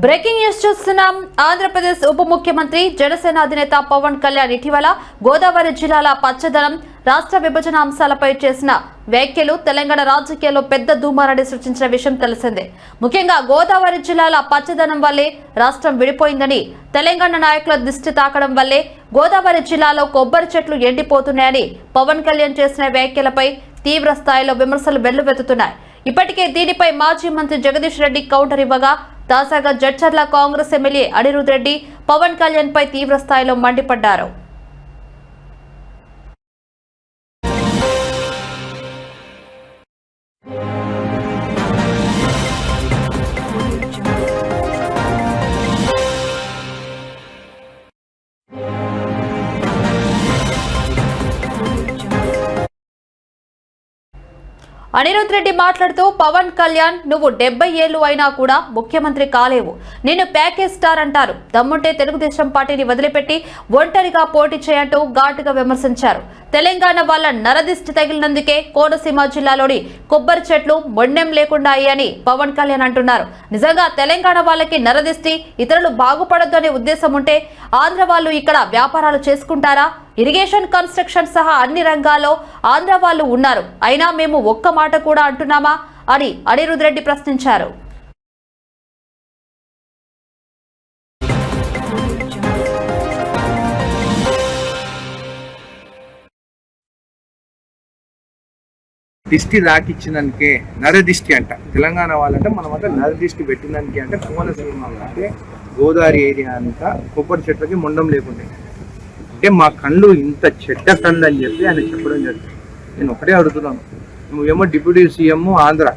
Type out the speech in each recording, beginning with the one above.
Breaking news చూస్తున్నాం. ఆంధ్రప్రదేశ్ ఉప ముఖ్యమంత్రి జనసేన అధినేత పవన్ కళ్యాణ్ ఇటీవల గోదావరి జిల్లాల పచ్చదనం రాష్ట్ర విభజన అంశాలపై చేసిన వ్యాఖ్యలు తెలంగాణ రాజకీయాల్లో పెద్ద దుమారాన్ని సృష్టించిన విషయం తెలిసిందే. ముఖ్యంగా గోదావరి జిల్లాల పచ్చదనం వల్లే రాష్ట్రం విడిపోయిందని తెలంగాణ నాయకుల దృష్టి తాకడం వల్లే గోదావరి జిల్లాలో కొబ్బరి చెట్లు ఎండిపోతున్నాయని పవన్ కళ్యాణ్ చేసిన వ్యాఖ్యలపై తీవ్ర స్థాయిలో విమర్శలు వెల్లువెత్తుతున్నాయి. ఇప్పటికే దీనిపై మాజీ మంత్రి జగదీష్ రెడ్డి కౌంటర్ ఇవ్వగా తాజాగా జడ్చర్ల కాంగ్రెస్ ఎమ్మెల్యే అనిరుద్ రెడ్డి పవన్ కళ్యాణ్ పై తీవ్ర స్థాయిలో మండిపడ్డారు. అనిరుద్ రెడ్డి మాట్లాడుతూ పవన్ కళ్యాణ్ నువ్వు డెబ్బై ఏళ్ళు అయినా కూడా ముఖ్యమంత్రి కాలేవు. నిన్ను ప్యాకేజ్ స్టార్ అంటారు. దమ్ముంటే తెలుగుదేశం పార్టీని వదిలిపెట్టి ఒంటరిగా పోటీ చేయంటూ ఘాటుగా విమర్శించారు. తెలంగాణ వాళ్ళ నరదిష్టి తగిలినందుకే కోనసీమ జిల్లాలోని కొబ్బరి చెట్లు మొండెం లేకుండా అయ్యాయని పవన్ కళ్యాణ్ అంటున్నారు. నిజంగా తెలంగాణ వాళ్ళకి నరదిష్టి ఇతరులు బాగుపడద్దు అనే ఉద్దేశం ఉంటే ఆంధ్ర వాళ్ళు ఇక్కడ వ్యాపారాలు చేసుకుంటారా? ఇరిగేషన్ కన్స్ట్రక్షన్ సహా అన్ని రంగాల్లో ఆంధ్ర వాళ్ళు ఉన్నారు. అయినా మేము ఒక్క మాట కూడా అంటున్నామా? అని అనిరుద్ రెడ్డి ప్రశ్నించారు. దిష్టి రాకిచ్చినందుకే నరదిష్టి అంట. తెలంగాణ వాళ్ళంటే మనం నరదిష్టి పెట్టినందుకే అంటే కోనసీమ అంటే గోదావరి ఏరియా అంతా కొబ్బరి చెట్లకి మొండం లేకుండే. అంటే మా కళ్ళు ఇంత చెడ్డ కళ్ళు అని చెప్పి ఆయన చెప్పడం జరిగింది. నేను ఒకటే అడుగుతున్నాను. నువ్వేమో డిప్యూటీ సీఎం ఆంధ్ర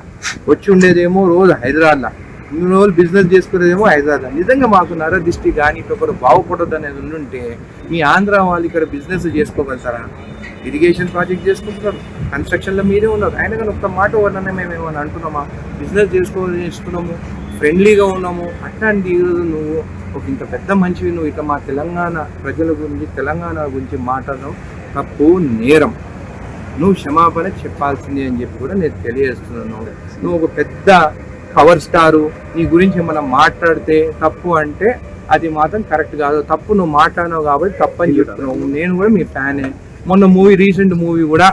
వచ్చి ఉండేదేమో రోజు హైదరాబాద్లో. ఇన్ని రోజులు బిజినెస్ చేసుకునేదేమో హైదరాబాద్ నిజంగా మాకు నరదిష్టి కానీ ఒకరు బాగుపడదు అనేది ఉండుంటే మీ ఆంధ్ర వాళ్ళు ఇక్కడ బిజినెస్ చేసుకోగలుగుతారా? ఇరిగేషన్ ప్రాజెక్ట్ చేసుకుంటున్నారు. కన్స్ట్రక్షన్లో మీరే ఉన్నారు. ఆయన కానీ ఒక్క మాట వలన మేము ఏమైనా అంటున్నామా? బిజినెస్ చేసుకో చేసుకున్నాము ఫ్రెండ్లీగా ఉన్నాము. అట్లాంటి ఈరోజు నువ్వు ఒక ఇంత పెద్ద మంచివి నువ్వు ఇక మా తెలంగాణ ప్రజల గురించి తెలంగాణ గురించి మాట్లాడడం తప్పు నేరం. నువ్వు క్షమాపణ చెప్పాల్సిందే అని చెప్పి కూడా నేను తెలియజేస్తున్నాను. నువ్వు ఒక పెద్ద పవర్ స్టారు నీ గురించి మనం మాట్లాడితే తప్పు అంటే అది మాత్రం కరెక్ట్ కాదు. తప్పు నువ్వు మాట్లాడినావు కాబట్టి తప్పు అని చెప్తున్నావు. నేను కూడా మీ ఫ్యానే మొన్న మూవీ రీసెంట్ మూవీ కూడా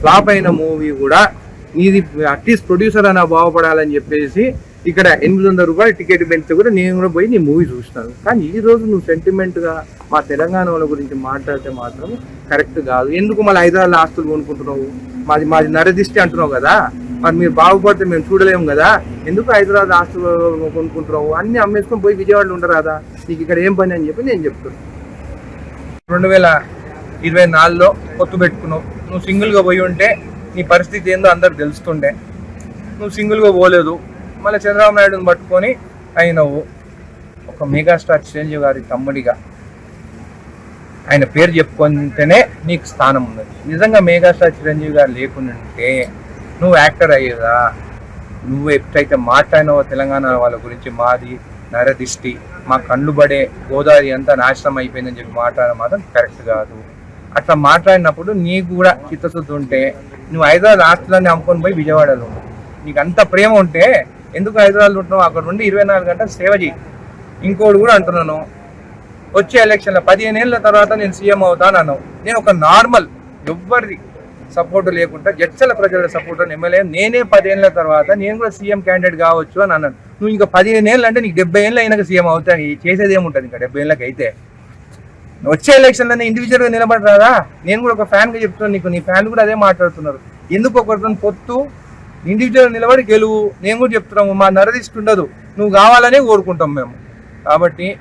ఫ్లాప్ అయిన మూవీ కూడా నీది అట్లీస్ట్ ప్రొడ్యూసర్ అన్న బాగుపడాలని చెప్పేసి ఇక్కడ ఎనిమిది వందల రూపాయల టికెట్ పెడితే కూడా నేను కూడా పోయి నీ మూవీ చూస్తాను కానీ ఈ రోజు నువ్వు సెంటిమెంట్గా మా తెలంగాణ వాళ్ళ గురించి మాట్లాడితే మాత్రం కరెక్ట్ కాదు. ఎందుకు మళ్ళీ హైదరాబాద్ ఆస్తులు కొనుక్కుంటున్నావు? మాది మాది నరదిష్టి అంటున్నావు కదా? మరి మీరు బాగుపడితే మేము చూడలేము కదా? ఎందుకు హైదరాబాద్ ఆస్తులు కొనుక్కుంటున్నావు? అన్ని అమ్మేసుకొని పోయి విజయవాడలో ఉండరాదా? నీకు ఇక్కడ ఏం పని అని చెప్పి నేను చెప్తున్నాను రెండు వేల ఇరవై నాలుగులో పొత్తు పెట్టుకున్నావు. నువ్వు సింగిల్గా పోయి ఉంటే నీ పరిస్థితి ఏందో అందరు తెలుస్తుండే. నువ్వు సింగిల్గా పోలేదు. మళ్ళీ చంద్రబాబు నాయుడుని పట్టుకొని అయినవు. ఒక మెగాస్టార్ చిరంజీవి గారి తమ్ముడిగా. ఆయన పేరు చెప్పుకుంటేనే నీకు స్థానం ఉన్నది. నిజంగా మెగాస్టార్ చిరంజీవి గారు లేకుంటే నువ్వు యాక్టర్ అయ్యేదా? నువ్వు ఎప్పుడైతే మాట్లాడినావో తెలంగాణ వాళ్ళ గురించి మాది నరదిష్టి మా కళ్ళు పడే గోదావరి అంతా నాశనం అయిపోయిందని చెప్పి మాట్లాడడం మాత్రం కరెక్ట్ కాదు. అట్లా మాట్లాడినప్పుడు నీకు కూడా చిత్తశుద్ధి ఉంటే నువ్వు హైదరాబాద్ ఆస్తులన్నీ అమ్ముకొని పోయి విజయవాడలో నీకు అంత ప్రేమ ఉంటే ఎందుకు హైదరాబాద్ ఉంటున్నావు? అక్కడ నుండి ఇరవై నాలుగు గంటలు సేవ చేయి ఇంకోటి కూడా అంటున్నాను వచ్చే ఎలక్షన్లో పదిహేను ఏళ్ళ తర్వాత నేను సీఎం అవుతాను అన్నావు నేను ఒక నార్మల్ ఎవ్వరి సపోర్ట్ లేకుండా జడ్చల ప్రజల సపోర్ట్ ఎమ్మెల్యే నేనే పదేళ్ళ తర్వాత నేను కూడా సీఎం క్యాండిడేట్ కావచ్చు అని అన్నాను. నువ్వు ఇంకా పదిహేను ఏళ్ళు అంటే నీకు డెబ్బై ఏళ్ళు అయినాక సీఎం అవుతాను చేసేది ఏముంటుంది ఇంకా డెబ్బై ఏళ్ళకి అయితే వచ్చే ఎలక్షన్లోనే ఇండివిజువల్గా నిలబడరాదా? నేను కూడా ఒక ఫ్యాన్గా చెప్తున్నాను నీకు. నీ ఫ్యాన్ కూడా అదే మాట్లాడుతున్నారు. ఎందుకు ఒకరితో పొత్తు? ఇండివిజువల్ నిలబడి గెలువు. నేను కూడా చెప్తున్నాము మా నరదిష్టి ఉండదు. నువ్వు కావాలనే కోరుకుంటాం మేము. కాబట్టి